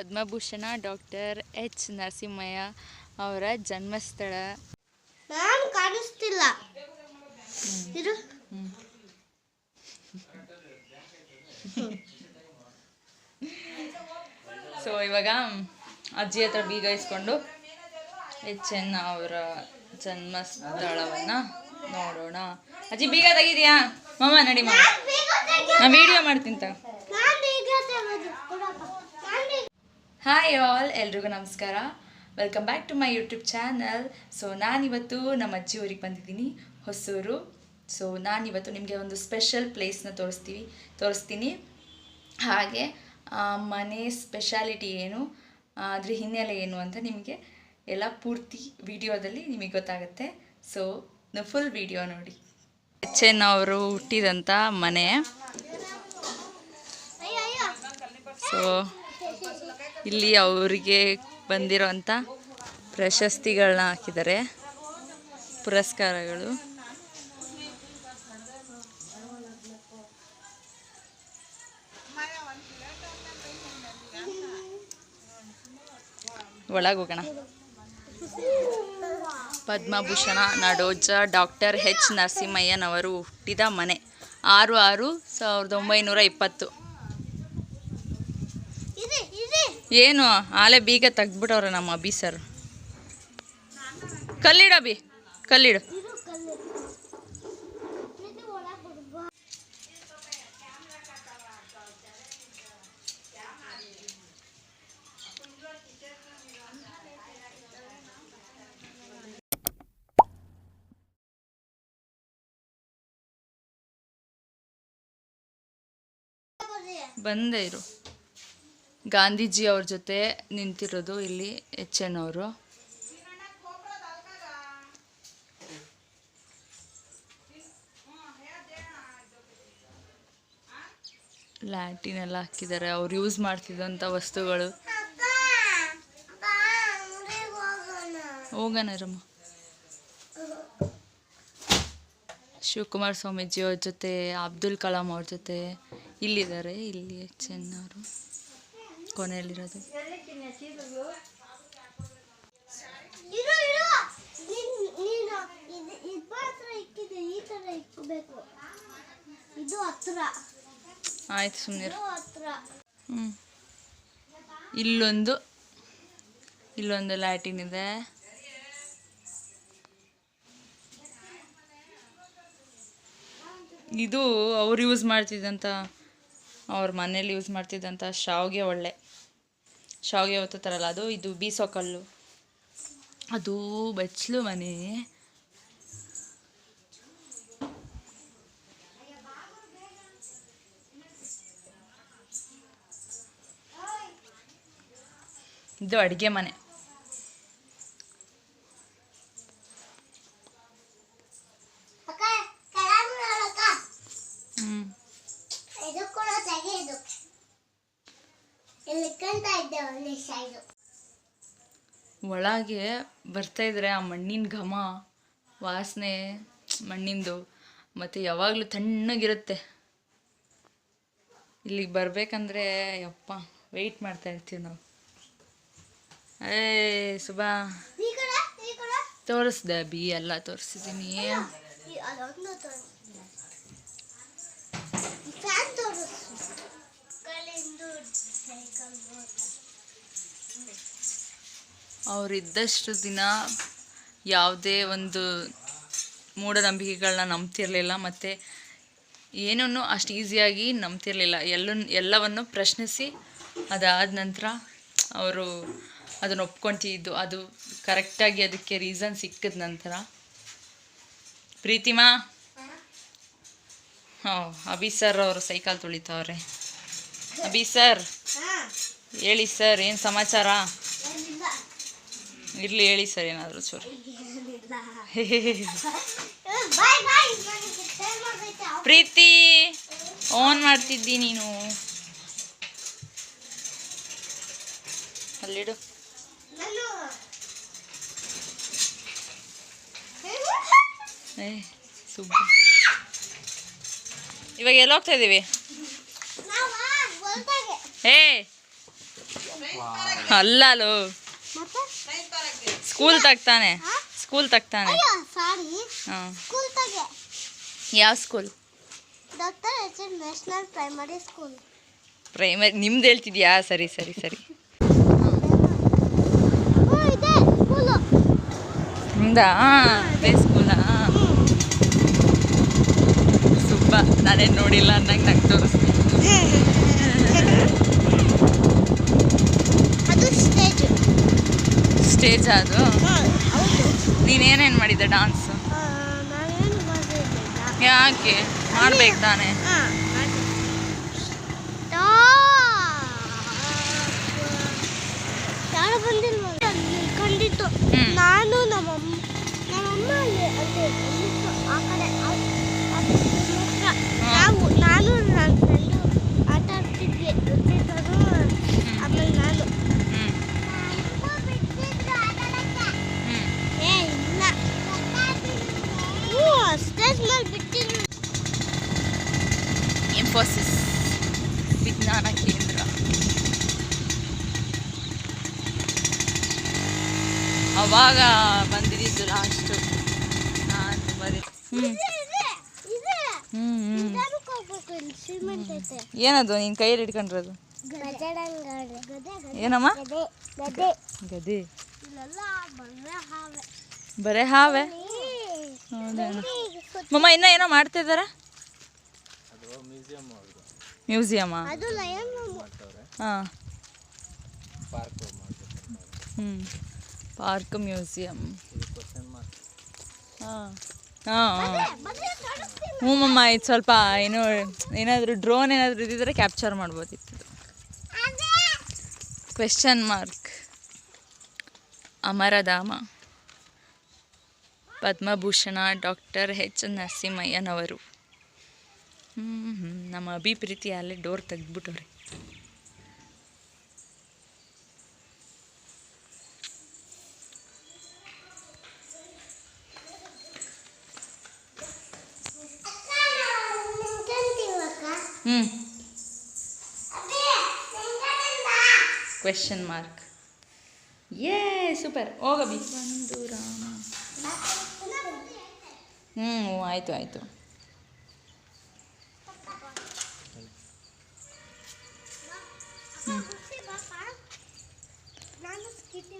Padma Bhushan doctor H. Narasimhaiah ಅವರ ಜನ್ಮಸ್ಥಳ. ನಾನು ಕಾಣಿಸ್ತಿಲ್ಲ. ಇರು. ಸೊ ಇವಾಗ ಅಜ್ಜಿ ಹತ್ರ ಬೀಗ ಇಸ್ಕೊಂಡು ಎಚ್ ಎನ್ ಅವರ ಜನ್ಮಸ್ಥಳವನ್ನು ನೋಡೋಣ. ಅಜ್ಜಿ ಬೀಗ ತೆಗಿದ್ಯಾ? ಮಾಮ ನಡಿ ಮಾಮ. ನಾ ವಿಡಿಯೋ ಮಾಡ್ತೀನಿ ತಗೋ. ಹಾಯ್ ಆಲ್ ಎಲ್ರಿಗೂ ನಮಸ್ಕಾರ. Welcome back to my YouTube channel so ನಾನಿವತ್ತು ನಮ್ಮ ಅಜ್ಜಿ ಊರಿಗೆ ಬಂದಿದ್ದೀನಿ, ಹೊಸೂರು. ಸೊ ನಾನಿವತ್ತು ನಿಮಗೆ ಒಂದು ಸ್ಪೆಷಲ್ ಪ್ಲೇಸ್ನ ತೋರಿಸ್ತೀವಿ, ತೋರಿಸ್ತೀನಿ. ಹಾಗೆ ಮನೆ ಸ್ಪೆಷಾಲಿಟಿ ಏನು ಅದ್ರ ಹಿನ್ನೆಲೆ ಏನು ಅಂತ ನಿಮಗೆ ಎಲ್ಲ ಪೂರ್ತಿ ವಿಡಿಯೋದಲ್ಲಿ ನಿಮಗೆ ಗೊತ್ತಾಗುತ್ತೆ. ಸೊ ಫುಲ್ ವಿಡಿಯೋ ನೋಡಿ. ಎಚ್ ಎನ್ ಅವರು ಹುಟ್ಟಿದಂಥ ಮನೆ. ಸೊ ಇಲ್ಲಿ ಅವರಿಗೆ ಬಂದಿರೋಂಥ ಪ್ರಶಸ್ತಿಗಳನ್ನ ಹಾಕಿದ್ದಾರೆ. ಪುರಸ್ಕಾರಗಳು. ಒಳಗೋಗೋಣ ಪದ್ಮಭೂಷಣ, ನಾಡೋಜ, ಡಾಕ್ಟರ್ ಎಚ್ ನರಸಿಂಹಯ್ಯನವರು ಹುಟ್ಟಿದ ಮನೆ. ಆರು ಆರು ಸಾವಿರದ ಒಂಬೈನೂರ ಇಪ್ಪತ್ತು ಇದೆ ಇದೆ ಏನು? ಆಲೆ ಬೀಗ ತೆಗ್ದ್ಬಿಟ್ಟವ್ರೆ ನಮ್ಮ ಅಭಿ ಸರ್ ಕಲ್ಲಿಡ ಅಬಿ ಕಲ್ಲಿಡು. ಬಂದೇ ಇರು. ಗಾಂಧೀಜಿ ಅವ್ರ ಜೊತೆ ನಿಂತಿರೋದು ಇಲ್ಲಿ ಎಚ್ ಎನ್ ಅವರು. ಲ್ಯಾಟಿನ್ ಎಲ್ಲ ಹಾಕಿದ್ದಾರೆ, ಅವ್ರು ಯೂಸ್ ಮಾಡ್ತಿದ್ದಂಥ ವಸ್ತುಗಳು. ಹೋಗೋಣ ರಮ್ಮ ಶಿವಕುಮಾರ್ ಸ್ವಾಮೀಜಿ ಅವ್ರ ಜೊತೆ, ಅಬ್ದುಲ್ ಕಲಾಂ ಅವ್ರ ಜೊತೆ ಇಲ್ಲಿದ್ದಾರೆ, ಇಲ್ಲಿ ಎಚ್ ಎನ್ ಅವರು. ಕೊನೆಯಲ್ಲಿರೋದು ಇದು ಹತ್ರ ಆಯ್ತು ಸುಮ್ಮನೆ ಹ್ಞೂ ಇಲ್ಲೊಂದು ಇಲ್ಲೊಂದು ಲ್ಯಾಟಿನ್ ಇದೆ ಇದು ಅವ್ರು ಯೂಸ್ ಮಾಡ್ತಿದ್ದಂಥ ಅವ್ರ ಮನೇಲಿ ಯೂಸ್ ಮಾಡ್ತಿದ್ದಂಥ ಶಾವಿಗೆ ಒಳ್ಳೆ. ಶಾವಿಗೆ ಒತ್ತುತ್ತಾರಲ್ಲ ಅದು ಇದು ಬೀಸೋ ಕಲ್ಲು. ಅದು ಬಚ್ಚಲು ಮನೆ. ಇದು ಅಡುಗೆ ಮನೆ ಅಕ್ಕ ಕೆಳಗೆ ನೋಡಕ್ಕ ಹ್ಞೂ ಇದು ಕೂಡ ತೆಗೆದು ಇಲ್ಲಿ ಕಂತ ಇದ್ದೆ ಒಂದು ಸೈಡು ಒಳಗೆ ಬರ್ತಾ ಇದ್ರೆ ಆ ಮಣ್ಣಿನ ಘಮ ವಾಸನೆ ಮಣ್ಣಿಂದು ಮತ್ತೆ ಯಾವಾಗಲೂ ತಣ್ಣಗಿರುತ್ತೆ. ಇಲ್ಲಿಗೆ ಬರಬೇಕಂದ್ರೆ ಯಪ್ಪ ವೆಯ್ಟ್ ಮಾಡ್ತಾ ಇರ್ತೀವಿ ನಾವು. ಏ ಸುಬಾ ತೋರಿಸ್ದೆ ಬಿ ಎಲ್ಲ ತೋರಿಸಿದ್ದೀನಿ ಅವರಿದ್ದಷ್ಟು ದಿನ ಯಾವುದೇ ಒಂದು ಮೂಢನಂಬಿಕೆಗಳನ್ನ ನಂಬ್ತಿರಲಿಲ್ಲ ಮತ್ತು ಏನನ್ನು ಅಷ್ಟು ಈಸಿಯಾಗಿ ನಂಬ್ತಿರಲಿಲ್ಲ. ಎಲ್ಲ ಎಲ್ಲವನ್ನು ಪ್ರಶ್ನಿಸಿ ಅದಾದ ನಂತರ ಅವರು ಅದನ್ನು ಒಪ್ಕೊತಿದ್ದು. ಅದು ಕರೆಕ್ಟಾಗಿ ಅದಕ್ಕೆ ರೀಸನ್ ಸಿಕ್ಕಿದ ನಂತರ. ಪ್ರೀತಿಮಾ? ಹಾಂ ಅಭಿ ಸರ್ ಅವರು ಸೈಕಲ್ ತುಳಿತವ್ರೆ. ಅಭಿ ಸರ್ ಹೇಳಿ ಸರ್ ಏನು ಸಮಾಚಾರ? ಇರಲಿ ಹೇಳಿ ಸರ್ ಏನಾದರೂ ಚೂರು ಪ್ರೀತಿ ಆನ್ ಮಾಡ್ತಿದ್ದಿ ನೀನು. ಅಲ್ಲಿಡು ನಾನು. ಏ ಸುಬ್ಬ. ಇವಾಗ ಎಲ್ಲಿ ಹೋಗ್ತಾ ಇದ್ದೀವಿ ಏ ಮತ್ತೆ ಸ್ಕೂಲ್ ತಗ್ತಾನೆ. ಸ್ಕೂಲ್ ತಗ್ತಾನೆ. ಯಾವ school? National primary school. Primary ನಿಮ್ದು ಹೇಳ್ತಿದ್ಯಾ? ಸರಿ ಸರಿ ಸರಿ. ಹೌದಾ ಅದೇ ಸ್ಕೂಲಾ? ಸುಬ್ಬ ನಾನೇನು ನೋಡಿಲ್ಲ ಅನ್ನಂಗೆ ನಂಗೆ ತೋರಿಸ್ತೀನಿ ಅದು ಸ್ಟೇಜ್ ಸ್ಟೇಜ್ ಅದು. ನೀನೇನೇನು ಮಾಡಿದ್ದೆ ಡಾನ್ಸ್ ಯಾಕೆ? ಮಾಡ್ಬೇಕು ತಾನೆ. ನಾನು ನಮ್ಮಮ್ಮ ನಮ್ಮಮ್ಮ ಅಲ್ಲಿ ಆ ಕಡೆ ನಾವು ನಾನು ನನ್ನ ಫ್ರೆಂಡು ಆಟ ಆಡ್ತಿದ್ವಿ ಗೊತ್ತಿದ್ದವರು ಆಮೇಲೆ ನಾನು ಹ್ಞೂ ಹ್ಞೂ ಏ ಇಲ್ಲ ಹ್ಞೂ ಸ್ಟೇಜ್ ಮೇಲೆ ಬಿಟ್ಟಿದ್ರು ಇನ್ಫೋಸಿಸ್ ವಿಜ್ಞಾನ ಕೇಂದ್ರ ಅವಾಗ ಬಂದಿದ್ದು ಲಾಸ್ಟು ನಾನು ಬರೀ ಹ್ಞೂ ಏನದು ನೀನು ಕೈಯಲ್ಲಿ ಗದೆ. ಏನಮ್ಮ? ಗದೆ ಬರೇ ಹಾವೆ. ಮಮ್ಮ ಇನ್ನೂ ಏನೋ ಮಾಡ್ತಿದ್ದಾರ ಮ್ಯೂಸಿಯಮಾ? ಅದು ಲಯನ್ ಹಾಂ. ಹ್ಞೂ ಪಾರ್ಕ್ ಮ್ಯೂಸಿಯಂ. ಹಾಂ. ಹಾಂ ಹಾಂ. ಹ್ಞೂ ಮಮ್ಮ ಇದು ಸ್ವಲ್ಪ ಏನು ಏನಾದರೂ ಡ್ರೋನ್ ಏನಾದರೂ ಇದ್ದಿದ್ರೆ ಕ್ಯಾಪ್ಚರ್ ಮಾಡ್ಬೋದಿತ್ತು. Question mark Amaradhama. Padma Bhushan doctor H. ನರಸಿಂಹಯ್ಯನವರು. ಹ್ಞೂ ಹ್ಞೂ ನಮ್ಮ ಅಭಿಪ್ರೀತಿ ಅಲ್ಲೇ ಡೋರ್ ತೆಗೆದ್ಬಿಟ್ಟವ್ರಿ. ಹ್ಞೂ ಕ್ವೆಶ್ಚನ್ ಮಾರ್ಕ್ ಏ ಸೂಪರ್ ಹೋಗಬಿ ಒಂದು ರಾಮ. ಹ್ಞೂ ಆಯಿತು ಆಯಿತು ನಾನು ಸ್ಕಿಟಿ ಪ್ರೀತಿ ಹೋಗುತ್ತೆ ನೀನು ಸ್ಕಿಟಿ ಅಂದಕ್ಕೆ ಏನಂದ್ರು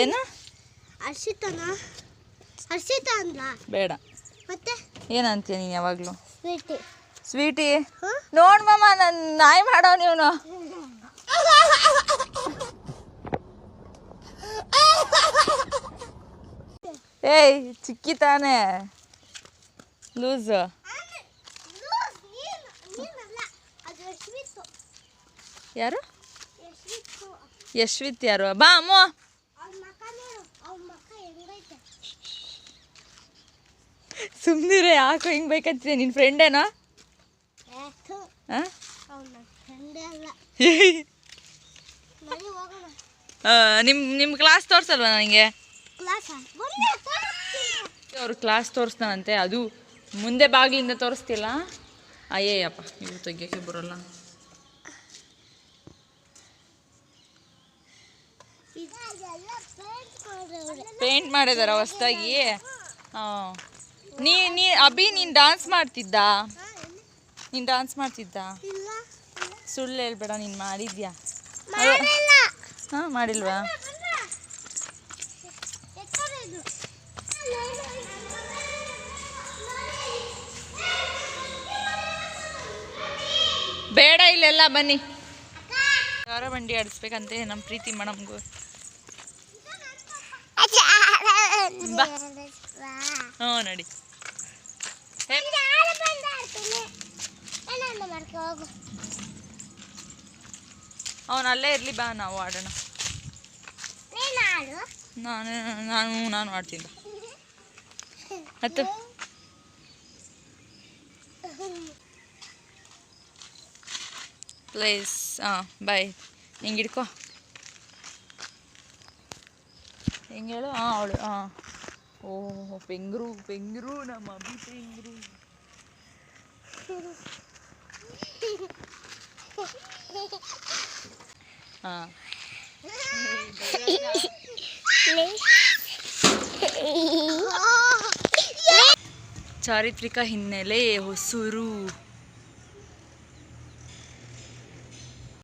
ಏನು? ಹರ್ಷಿತನ? ಹರ್ಷಿತ ಅಂದ್ಲ. ಬೇಡ. ಮತ್ತೆ? ಏನಂತೀಯ ನೀನು ಯಾವಾಗಲೂ? ಸ್ವೀಟಿ. ಸ್ವೀಟಿ? ನೋಡ್ ಮಮ್ಮ ನನ್ನ ನಾಯಿ ಮಾಡೋ ನೀವನು ಏಯ್ ಚಿಕ್ಕಿ ತಾನೆ. ಲೂಸ್. ಯಾರು? ಯಶ್ವಿತ್ ಯಾರು? ಬಾ ಅಮ್ಮ ಸುಮ್ಮನಿರೆ ಯಾಕೋ ಹಿಂಗೆ ಬೇಕಂತಿದೆ ನಿನ್ನ ಫ್ರೆಂಡೇನಾ ನಿಮ್ಮ ನಿಮ್ಮ ಕ್ಲಾಸ್ ತೋರ್ಸಲ್ವ ನನಗೆ. ಅವ್ರು ಕ್ಲಾಸ್ ತೋರಿಸ್ತಾನಂತೆ ಅದು ಮುಂದೆ ಬಾಗಿಲಿಂದ ತೋರಿಸ್ತಿಲ್ಲ. ಅಯ್ಯಯ್ಯಪ್ಪ ಇವು ತೆಗಿಯೋಕ್ಕೆ ಬರೋಲ್ಲ. ಪೇಂಟ್ ಮಾಡಿದಾರ ಹೊಸ್ದಾಗಿ? ಹಾಂ. ನೀ ನೀ ಅಭಿ ನೀನು ಡಾನ್ಸ್ ಮಾಡ್ತಿದ್ದ? ನೀನ್ ಡಾನ್ಸ್ ಮಾಡ್ತಿದ್ದ? ಸುಳ್ಳು ಹೇಳ್ಬೇಡ ನೀನು ಮಾಡಿದ್ಯಾ? ಹಾಂ ಮಾಡಿಲ್ವಾ? ಬೇಡ ಇಲ್ಲೆಲ್ಲ ಬನ್ನಿ. ಕಾರ ಬಂಡಿ ಆಡಿಸ್ಬೇಕಂತೆ ನಮ್ಮ ಪ್ರೀತಿ ಮೇಡಮ್ಗೂ. ಬಾ. ಹ್ಞೂ ನಡಿ. ಅವನು ಅಲ್ಲೇ ಇರಲಿ ಬಾ ನಾವು ಆಡೋಣ. ನೀನು ನಾನು ನಾನು ಆಡ್ತೀನಿ ಮತ್ತು ಹತ್ತು ಪ್ಲೇಸ್ ಹಾಂ ಬಾಯ್. ಹಿಂಗೆ ಹಿಡ್ಕೊ ಹಿಂಗೆ ಹೇಳು ಹಾಂ ಅವಳು ಹಾಂ. ಓ ಪೆಂಗ್ರು ಪೆಂಗ್ರು ನಮ್ಮ ಅಭಿ ಪೆಂಗ್ರು ಹಾಂ ಚಾರಿತ್ರಿಕ ಹಿನ್ನೆಲೆ ಹೊಸೂರು.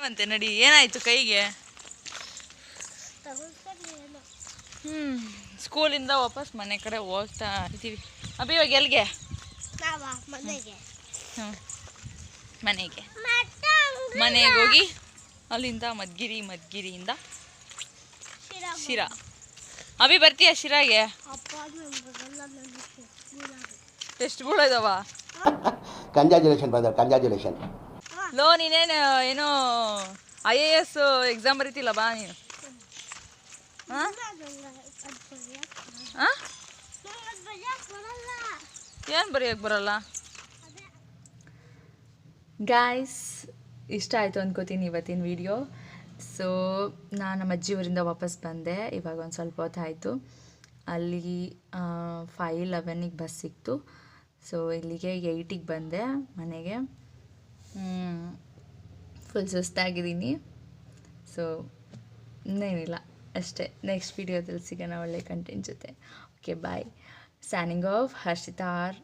ಅಂತೆ ನಡಿ ಏನಾಯ್ತು ಕೈಗೆ? ಹ್ಞೂ ಸ್ಕೂಲಿಂದ ವಾಪಸ್ ಮನೆ ಕಡೆ ಹೋಗ್ತಾ ಇದ್ದೀವಿ. ಅಬ್ಬಿ ಇವಾಗ ಎಲ್ಲಿಗೆ? ನಾವ ಮನೆಗೆ. ಹ್ಞೂ ಮನೆಗೆ. ಮತ್ತೆ ಮನೆಗೆ ಹೋಗಿ ಅಲ್ಲಿಂದ ಮದ್ಗಿರಿ ಮದ್ಗಿರಿಯಿಂದ ಶಿರಾ ಶಿರಾ. ಅಭಿ ಬರ್ತೀಯ ಶಿರಾಗೆ? ಎಷ್ಟು ಬೂಳ ಇದಾವ? ಕಂಗ್ರ್ಯಾಚುಲೇಷನ್ ಬ್ರದರ್ ಕಂಗ್ರ್ಯಾಚುಲೇಷನ್ ಲೋ ನೀನೇನು ಏನೋ ಐ ಎ ಎಸ್ ಎಕ್ಸಾಮ್ ಬರೀತಿಲ್ಲ ಬಾ ನೀನು. ಏನು ಬರೆಯೋಕ್ಕೆ ಬರಲ್ಲ? ಗಾಯ್ಸ್ ಇಷ್ಟ ಆಯಿತು ಅಂದ್ಕೋತೀನಿ ಇವತ್ತಿನ ವಿಡಿಯೋ ಸೊ ನಾನು ನಮ್ಮ ಅಜ್ಜಿ ಊರಿಂದ ವಾಪಸ್ ಬಂದೆ. ಇವಾಗ ಒಂದು ಸ್ವಲ್ಪ ಹೊತ್ತು ಆಯಿತು. ಅಲ್ಲಿ ಫೈವ್ ಲೆವೆನಿಗೆ ಬಸ್ ಸಿಕ್ತು. ಸೊ ಇಲ್ಲಿಗೆ ಏಯ್ಟಿಗೆ ಬಂದೆ ಮನೆಗೆ. ಫುಲ್ ಸುಸ್ತಾಗಿದ್ದೀನಿ. ಸೊ ಇನ್ನೇನಿಲ್ಲ. ಅಷ್ಟೇ. ನೆಕ್ಸ್ಟ್ ವೀಡಿಯೋದಲ್ಲಿ ಸಿಗೋಣ ಒಳ್ಳೆ ಕಂಟೆಂಟ್ ಜೊತೆ. Okay bye ಸ್ಯಾನಿಂಗ್ of ಹರ್ಷಿತಾರ್